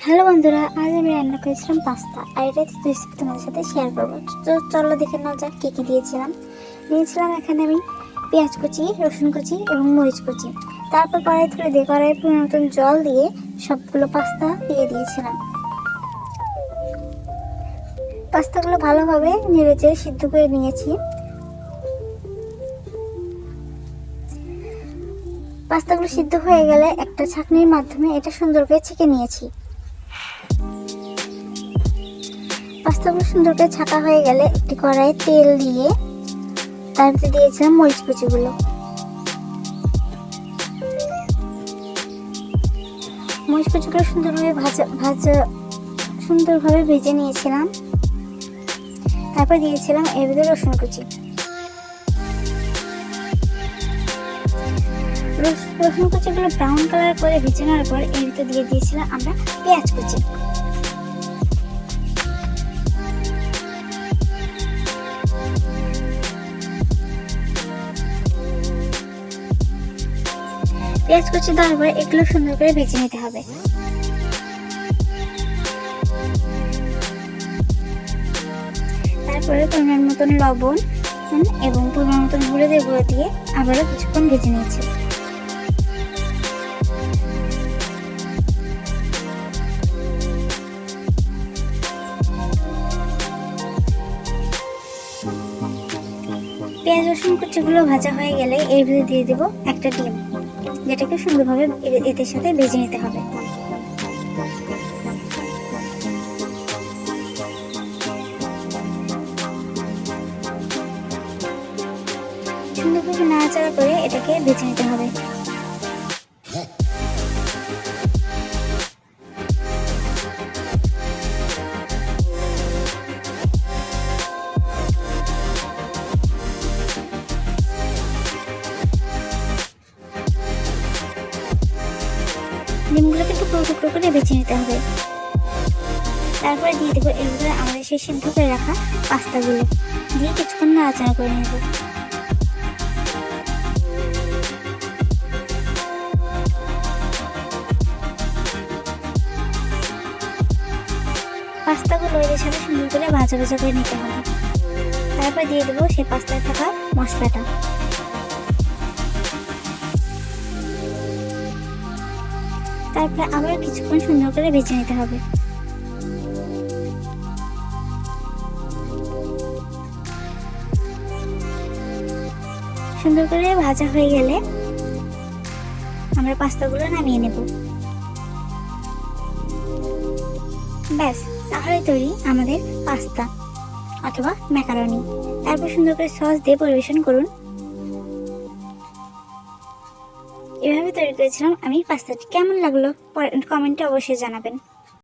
Hello বন্ধুরা, আজ আমি রান্না করেছিলাম পাস্তা, আর এটা রেসিপি তোমাদের সাথে শেয়ার করব। তো চলো দেখে নেওয়া যাক কী কী দিয়েছিলাম। নিয়েছিলাম এখানে আমি পেঁয়াজ কুচি, রসুন কুচি এবং মরিচ কুচি। তারপর কড়াই তুলে দিয়ে কড়াই মতন জল দিয়ে সবগুলো পাস্তা দিয়ে দিয়েছিলাম। পাস্তাগুলো ভালোভাবে নেড়ে চেড়ে সিদ্ধ করে নিয়েছি। পাস্তাগুলো সিদ্ধ হয়ে গেলে একটা ছাঁকনির মাধ্যমে এটা সুন্দর করে ছেঁকে নিয়েছি। পাস্তাগুলো সুন্দর করে ছাঁকা হয়ে গেলে একটি কড়াইয়ে তেল দিয়ে তার ভিতরে দিয়েছিলাম মরিচ কুচিগুলো। মরিচ কুচিগুলো সুন্দরভাবে ভাজা ভাজা, সুন্দরভাবে ভেজে নিয়েছিলাম। তারপর দিয়েছিলাম এর ভিতরে রসুন কুচি। রস- রসুন কুচিগুলো ব্রাউন কালার করে ভেজে নেওয়ার পর এর ভিতরে দিয়ে দিয়েছিলাম আমরা পেঁয়াজ কুচি। পেঁয়াজ কুচি দেওয়ার পরে এগুলো সুন্দর করে ভেজে নিতে হবে। তারপরে পরিমাণ মতন লবণ এবং পরিমাণ মতন গুঁড়ো দিয়ে গুঁড়ো দিয়ে আবারও কিছুক্ষণ ভেজে নিয়েছি। পেঁয়াজ রসুন কুচিগুলো ভাজা হয়ে গেলে এর ভিতরে দিয়ে দেবো একটা ডিম। যেটাকে সুন্দরভাবে এদের সাথে ভেজে নিতে হবে। সুন্দরভাবে নাড়াচাড়া করে এটাকে বেছে নিতে হবে। ডিমগুলোকে টুকরো টুকরো করে বেছে নিতে হবে। তারপরে দিয়ে দেবো ভিতরে আমাদের সেই সিদ্ধ করে রাখা পাস্তাগুলো। দিয়ে কিছুক্ষণ নাড়াচাড়া করে নেব। পাস্তাগুলো এদের সাথে সুন্দর করে ভাজা ভাজা করে নিতে হবে। তারপর দিয়ে দেবো সেই পাস্তায় থাকা মশলাটা। তারপরে আবার কিছুক্ষণ সুন্দর করে ভেজে নিতে হবে। সুন্দর করে ভাজা হয়ে গেলে আমরা পাস্তাগুলো নামিয়ে নেব। ব্যাস, তাহলে তৈরি আমাদের পাস্তা অথবা ম্যাকারনি। তারপর সুন্দর করে সস দিয়ে পরিবেশন করুন। এভাবে তৈরি করেছিলাম আমি পাস্তাটি কেমন লাগল কমেন্টে অবশ্যই জানাবেন।